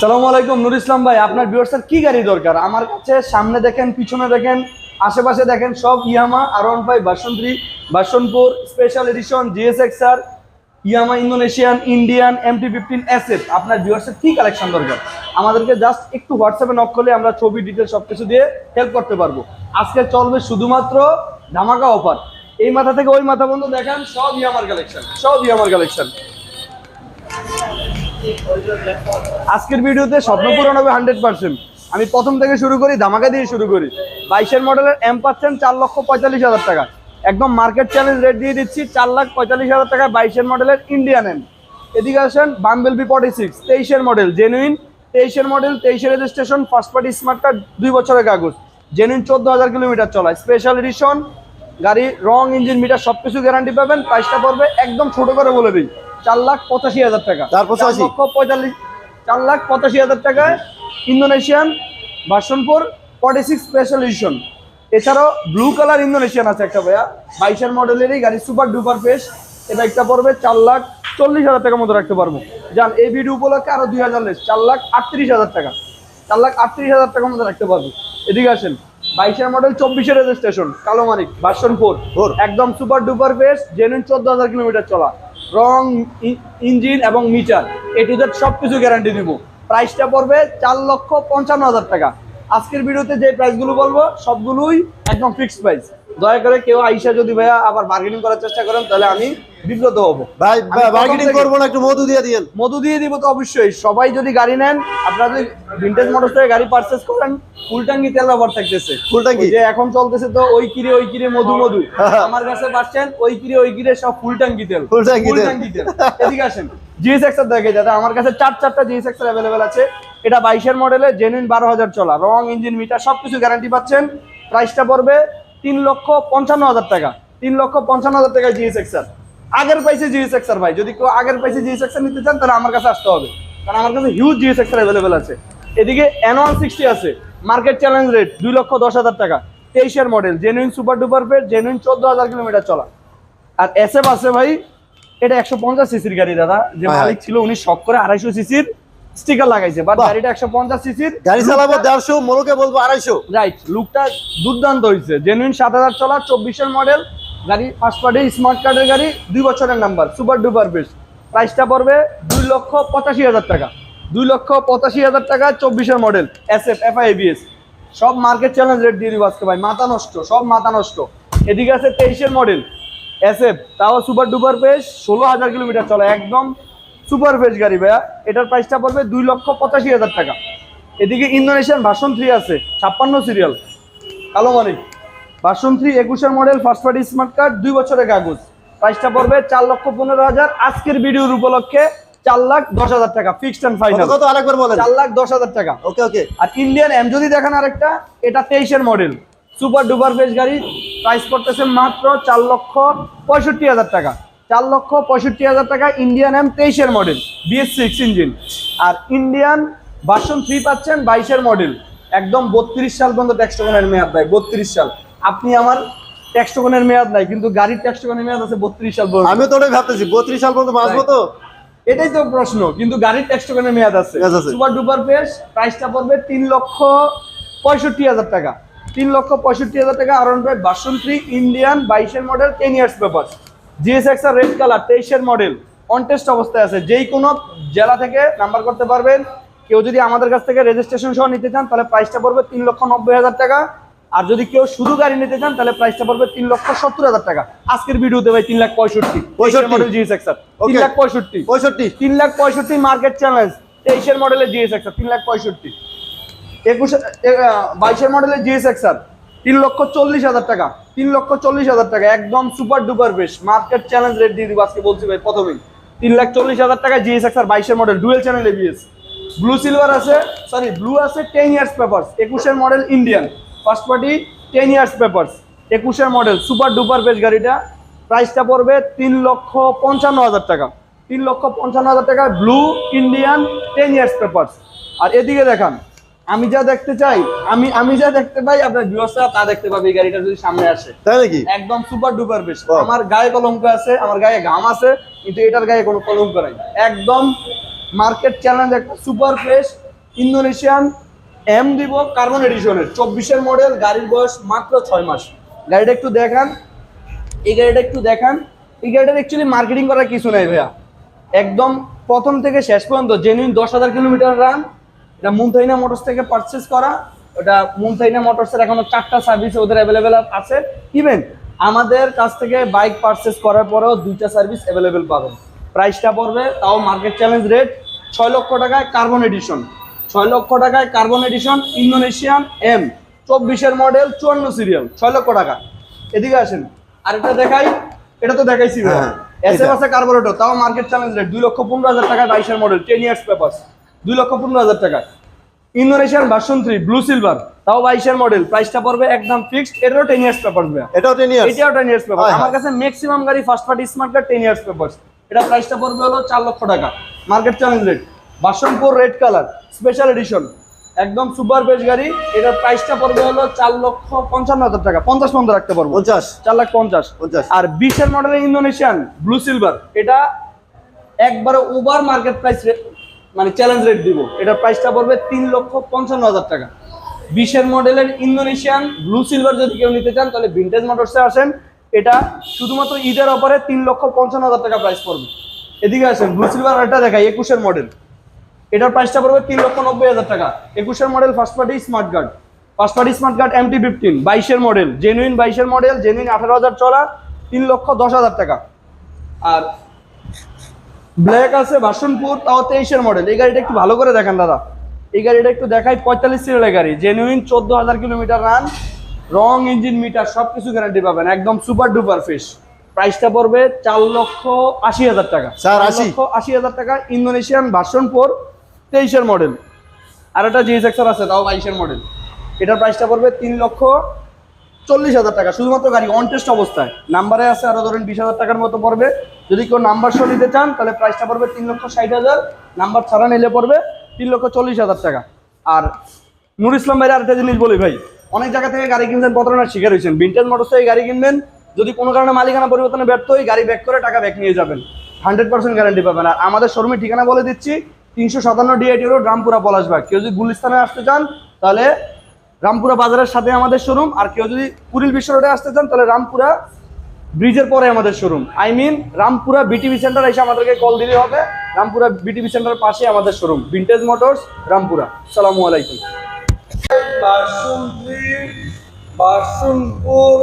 সালামু আলাইকুম, নুর ইসলাম ভাই। আপনার ভিউয়ার্সের কি গাড়ি দরকার? আমার কাছে সামনে দেখেন, পিছনে দেখেন, আশেপাশে দেখেন সব Yamaha R one five version three version special edition GSX R Yamaha Indonesian Indian MT fifteen SF আপনার ভিউয়ার্সের কি কালেকশন দরকার? আমাদেরকে জাস্ট একটু হোয়াটসঅ্যাপে নক করলে আমরা ছবি ডিটেল সব কিছু দিয়ে হেল্প করতে পারব। আজকে চলবে শুধুমাত্র ধামাকা অফার এই মাথা থেকে ওই মাথা বন্ধু দেখেন, সব ইয়ামার কালেকশন সব ইয়ামার কালেকশন আজকের ভিডিওতে স্বপ্ন পূরণ হবে হান্ড্রেড পার্সেন্ট। আমি প্রথম থেকে শুরু করি, ধামাকা দিয়ে শুরু করি। বাইশের মডেলের এম পাচ্ছেন চার লক্ষ পঁয়তাল্লিশ হাজার টাকা। একদম মার্কেট চ্যালেঞ্জ রেট দিয়ে দিচ্ছি, চার লাখ পঁয়তাল্লিশ হাজার টাকা বাইশের মডেলের ইন্ডিয়ান এম এদিকে আসেন বাম্বেল বি ফর্টি সিক্স তেইশের মডেল জেনুইন তেইশের মডেল তেইশের registration first party smart card দুই বছরের কাগজ। জেনুইন চোদ্দ হাজার কিলোমিটার চলায়। স্পেশাল এডিশন গাড়ি রং ইঞ্জিন মিটার সবকিছু গ্যারান্টি পাবেন। প্রাইসটা পড়বে একদম ছোটো করে বলে দিই। চার লাখ পঁচাশি হাজার টাকা। চার পঁচাশি? পঁয়তাল্লিশ চার লাখ পঁচাশি হাজার টাকায় Indonesian version four forty six special edition এছাড়াও ব্লু কালার ইন্দোনেশিয়ান আছে একটা ভাইয়া। বাইশের মডেলেরই গাড়ি সুপার ডুপার ফেস এটা একটা পড়বে চার লাখ চল্লিশ হাজার টাকার মতো রাখতে পারব। যান এই ভিডিও উপলক্ষে আরও দুই হাজার লেস চার লাখ আটত্রিশ হাজার টাকা। চার লাখ আটত্রিশ হাজার টাকার মতো রাখতে পারব। এদিকে আসেন বাইশের মডেল চব্বিশের রেজিস্ট্রেশন কালো মানিক ভার্সন ফোর একদম সুপার ডুপার ফেস জেনুইন চোদ্দ হাজার কিলোমিটার চলা। রং ইঞ্জিন এবং মিটার। এ টু জেড সব কিছু গ্যারান্টি দিব প্রাইসটা পড়বে চার লক্ষ পঞ্চান্ন হাজার টাকা। আজকের ভিডিওতে যে প্রাইসগুলো বলব, সবগুলোই একদম ফিক্সড প্রাইস দয়া করে কেউ আইসা যদি ভাইয়া আবার বার্গেনিং করার চেষ্টা করেন তাহলে আমি বিব্রত হব। ভাই থেকে- করব না একটু মধু দিয়ে দিয়েন। মধু দিয়ে দিব তো অবশ্যই। সবাই যদি গাড়ি নেন আপনারা যদি ভিন্টেজ মোটরস থেকে গাড়ি পারচেস করেন ফুল ট্যাঙ্কি তেল ব্যবহার থাকতেছে। Tanki? যে এখন চলতেছে তো ওই কিরে ওই কিরে মধু মধু। আমার কাছে পাচ্ছেন ওই কিরে ওই কিরে সব ফুল ট্যাঙ্কি তেল। Tanki তেল। ট্যাঙ্কি তেল। এদিকে আসেন। জিএস এক্স দেখে যাতে আমার কাছে চার চারটা জিএস এক্স অ্যাভেলেবেল আছে। এটা বাইশের মডেলে জেনুইন বারো হাজার চলা রং ইঞ্জিন মিটার সবকিছু গ্যারান্টি পাচ্ছেন। প্রাইসটা পড়বে তিন লক্ষ পঞ্চান্ন হাজার টাকা। তিন লক্ষ পঞ্চান্ন হাজার টাকা জিএস এক্সার আগের পাইছে জিএস এক্সার ভাই যদি কেউ আগের পাইছে জিএস এক্সার নিতে চান তাহলে আমার কাছে আসতে হবে। কারণ আমার কাছে হিউজ জিএস এক্সার অ্যাভেলেবেল আছে। এদিকে এন ওয়ান সিক্সটি আছে মার্কেট চ্যালেঞ্জ রেট দুই লক্ষ দশ হাজার টাকা। তেইশের মডেল জেনুইন সুপার ডুপার ফেট জেনুইন চোদ্দ হাজার কিলোমিটার চলা। আর এস এফ আছে ভাই এটা একশো পঞ্চাশ সিসির গাড়ি দাদা। যে। মালিক ছিল উনি শখ করে আড়াইশো সিসির স্টিকার লাগাইছে বাট গাড়িটা একশো পঞ্চাশ সিসির গাড়ি চালাবো দেড়শো মোলকে বলব আড়াইশো। রাইট লুকটা দুর্দান্ত হয়েছে জেনুইন সাত হাজার চলা চব্বিশের মডেল গাড়ি ফার্স্ট পার্টি স্মার্ট কার্ডের গাড়ি দুই বছরের নাম্বার সুপার ডুপার বেস প্রাইসটা পড়বে দুই লক্ষ পঁচাশি হাজার টাকা। দুই লক্ষ পঁচাশি হাজার টাকা চব্বিশের model S F F I BS সব মার্কেট চ্যালেঞ্জ রেট দিয়ে দিব আজকে ভাই মাথা নষ্ট সব মাথা নষ্ট। এদিকে আছে তেইশের মডেল এস এফ তাও সুপার ডুপার পেস ষোলো হাজার কিলোমিটার চলে একদম সুপার ফ্রেশ গাড়ি ভাইয়া। এটার প্রাইসটা পড়বে দুই লক্ষ পঁচাশি হাজার টাকা। এদিকে ইন্দোনেশিয়ান ভার্সন থ্রি আছে ছাপ্পান্ন সিরিয়াল কালো মালিক ভার্সন থ্রি একুশের model first party smart card দুই বছরের কাগজ। প্রাইসটা পড়বে চার লক্ষ পনেরো হাজার। আজকের ভিডিওর উপলক্ষে চার লাখ দশ হাজার টাকা ফিক্সড অ্যান্ড ফাইনাল কত আরেকবার বলেন। চার লাখ দশ হাজার টাকা। ওকে ওকে। আর ইন্ডিয়ান এম যদি দেখেন আরেকটা এটা তেইশের মডেল সুপার ডুপার ফেস গাড়ি। প্রাইস পড়তেছে মাত্র চার লক্ষ পঁয়ষট্টি হাজার টাকা। চার লক্ষ পঁয়ষট্টি হাজার টাকা ইন্ডিয়ান এম তেইশের মডেল বিএস সিক্স ইঞ্জিন আর ইন্ডিয়ান ভার্সন থ্রি পাচ্ছেন বাইশের মডেল একদম বত্রিশ সাল পর্যন্ত ট্যাক্সটোকনের মেয়াদ দেয় বত্রিশ সাল। আপনি আমার ট্যাক্সটোকনের মেয়াদ নাই কিন্তু গাড়ির ট্যাক্সটোকনের মেয়াদ আছে বত্রিশ সাল পর্যন্ত। আমিও তো ওটাই ভাবতেছি বত্রিশ সাল পর্যন্ত বাঁচবো তো? এটাই তো প্রশ্ন কিন্তু গাড়ির ট্যাক্সটোকনের মেয়াদ আছে। মেয়াদ আছে। সুপার ডুপার পেস প্রাইসটা পড়বে তিন লক্ষ পঁয়ষট্টি হাজার টাকা। তিন লক্ষ পঁয়ষট্টি হাজার টাকা R one five version three Indian বাইশের model ten years paper GSX R red colour তেইশের মডেল অনটেস্ট অবস্থায় আছে। যেই কোনো জেলা থেকে নাম্বার করতে পারবেন। কেউ যদি আমাদের কাছ থেকে রেজিস্ট্রেশন সহ নিতে চান তাহলে প্রাইসটা পড়বে তিন লক্ষ নব্বই হাজার টাকা। আর যদি কেউ শুধু গাড়ি নিতে চান তাহলে প্রাইসটা পড়বে তিন লক্ষ সত্তর হাজার টাকা। আজকের ভিডিওতে ভাই তিন লাখ পঁয়ষট্টি। 65 মডেল জিএসএক্স আর তিন লাখ পঁয়ষট্টি। পঁয়ষট্টি। তিন লাখ পঁয়ষট্টি মার্কেট চ্যালেঞ্জ তেইশের মডেলের জিএস এক্সার তিন লাখ পঁয়ষট্টি। একুশে বাইশের মডেলের জিএস এক্সার তিন লক্ষ চল্লিশ হাজার টাকা, তিন লক্ষ চল্লিশ হাজার টাকা, একদম সুপার ডুপার বেশ। মার্কেট চ্যালেঞ্জ রেট দিয়ে দিব আজকে বলছি ভাই প্রথমেই। তিন লাখ চল্লিশ হাজার টাকা জিএস এক্স আর বাইশের model dual channel ABS blue silver আছে সরি ব্লু আছে টেন ইয়ার্স পেপার্স একুশের model Indian first party ten years papers একুশের মডেল সুপার ডুপার বেশ গাড়িটা। প্রাইসটা পড়বে তিন লক্ষ পঞ্চান্ন হাজার টাকা। তিন লক্ষ পঞ্চান্ন হাজার টাকা blue Indian ten years papers আর এদিকে দেখান আমি যা দেখতে চাই আমি আমি যা দেখতে পাই আপনার ভিউয়ার্সরা তা দেখতে পাবে এই গাড়িটা যদি সামনে আসে। তাই নাকি? একদম সুপার ডুপার বেশ। আমার গায়ে কলঙ্ক আছে আমার গায়ে ঘাম আছে কিন্তু এটার গায়ে কোনো কলঙ্ক নাই। একদম মার্কেট চ্যালেঞ্জ একটা সুপার ফ্রেশ ইন্দোনেশিয়ান এম দিব কার্বন এডিশনের চব্বিশের মডেল গাড়ির বয়স মাত্র ছয় মাস। গাড়িটা একটু দেখান। এই গাড়িটা একটু দেখান। এই গাড়িটার অ্যাকচুয়ালি মার্কেটিং করার কিছু নাই ভাইয়া। একদম প্রথম থেকে শেষ পর্যন্ত জেনুইন দশ হাজার কিলোমিটার রান এটা মুনথাইনা মোটরস থেকে পারচেস করা। ওটা মুনথাইনা মোটরসের এখনও চারটা সার্ভিস ওদের অ্যাভেলেবেল আছে। ইভেন আমাদের কাছ থেকে বাইক পারচেস করার পরেও দুইটা সার্ভিস অ্যাভেলেবেল পাবেন। প্রাইসটা পড়বে তাও মার্কেট চ্যালেঞ্জ রেট ছয় লক্ষ টাকায় কার্বন এডিশন ছয় লক্ষ টাকায় কার্বন এডিশন ইন্দোনেশিয়ান এম চব্বিশের মডেল চুয়ান্ন সিরিয়াল ছয় লক্ষ টাকা। এদিকে আসেন আরেকটা দেখাই এটা তো দেখাইছি এস এম এটা। আছে কার্বোরেটর তাও মার্কেট চ্যালেঞ্জ রেট দুই লক্ষ পনেরো হাজার টাকা বাইশের মডেল টেন ইয়ার্স পেপার দুই লক্ষ পনেরো হাজার টাকা। Indonesian version three blue silver তাও বাইশের মডেল প্রাইসটা পড়বে একদম ফিক্সড এটাও টেন ইয়ার্স পেপার এটাও টেন ইয়ার্স এটাও টেন ইয়ার্স পেপার আমার কাছে ম্যাক্সিমাম গাড়ি first party smart card ten years paper এটা প্রাইসটা পড়বে হলো চার লক্ষ টাকা। Market challenge rate Basanpur red colour special edition একদম সুপার বেস্ট গাড়ি। এটার প্রাইসটা পড়বে হলো চার লক্ষ পঞ্চান্ন হাজার টাকা। পঞ্চাশ পর্যন্ত রাখতে পারব। পঞ্চাশ? চার লাখ পঞ্চাশ। পঞ্চাশ। আর বিশের মডেলের ইন্দোনেশিয়ান ব্লু সিলভার এটা একবারে ওভার মার্কেট প্রাইস মানে চ্যালেঞ্জ রেট দিব। এটার প্রাইসটা পড়বে তিন লক্ষ পঞ্চান্ন হাজার টাকা। বিশের মডেলের ইন্দোনেশিয়ান ব্লু সিলভার যদি কেউ নিতে চান, তাহলে ভিন্টেজ মোটরসে আসেন। এটা শুধুমাত্র ঈদের অফারে তিন লক্ষ পঞ্চান্ন হাজার টাকা প্রাইস পড়বে। এদিকে আসেন ব্লু সিলভার এটা দেখাই, একুশের মডেল এটার প্রাইসটা পড়বে তিন লক্ষ নব্বই হাজার টাকা। একুশের model first party smart guard first party smart card MT fifteen বাইশের মডেল জেনুইন বাইশের মডেল জেনুইন আঠারো হাজার চলা তিন লক্ষ দশ হাজার টাকা। আর ব্ল্যাক আছে ভার্সনপুর তাও তেইশের মডেল এই গাড়িটা একটু ভালো করে দেখেন দাদা। এই গাড়িটা একটু দেখাই পঁয়তাল্লিশ সিরিয়ালের গাড়ি। জেনুইন চোদ্দ হাজার কিলোমিটার রান রং ইঞ্জিন মিটার সব কিছু গ্যারান্টি পাবেন। একদম সুপার ডুপার ফিশ প্রাইসটা পড়বে চার লক্ষ আশি হাজার টাকা। চার আশি? লক্ষ আশি হাজার টাকা ইন্দোনেশিয়ান ভার্সন ফোর তেইশের মডেল আর একটা জিএস এক্সার আছে তাও বাইশের মডেল এটার প্রাইসটা পড়বে তিন লক্ষ চল্লিশ হাজার টাকা, শুধুমাত্র গাড়ি অন টেস্ট অবস্থায়। নাম্বারে আছে আরও ধরেন বিশ হাজার টাকার মতো পড়বে। যদি কেউ নাম্বার সহ নিতে চান, তাহলে প্রাইসটা পড়বে তিন লক্ষ ষাট হাজার। নাম্বার ছাড়া নিলে পড়বে তিন লক্ষ চল্লিশ হাজার টাকা। আর নুর ইসলাম ভাইয়ের আরেকটা জিনিস বলি ভাই, অনেক জায়গা থেকে গাড়ি কিনছেন, প্রতারণার শিকার হয়েছেন। ভিন্টেজ মোটরস থেকে গাড়ি কিনবেন, যদি কোনো কারণে মালিকানা পরিবর্তনে ব্যর্থ হই গাড়ি ব্যাক করে টাকা ব্যাক নিয়ে যাবেন। হান্ড্রেড পার্সেন্ট গ্যারান্টি পাবেন। আর আমাদের শোরুমের ঠিকানা বলে দিচ্ছি, তিনশো সাতান্ন ডিআইটি রোড রামপুরা, পলাশবাগ। কেউ যদি গুলিস্তানে আসতে চান, তাহলে রামপুরা বাজারের সাথে আমাদের শোরুম আর কেউ যদি পুরিল বিশ্ব রোডে আসতে চান, তাহলে রামপুরা ব্রিজের পরে আমাদের showroom I mean Rampura BTV centre এসে আমাদেরকে কল দিলে হবে। রামপুরা বিটিভি সেন্টার পাশে আমাদের শোরুম ভিন্টেজ মোটরস রামপুরা। সালামু আলাইকুম। বাসনপুর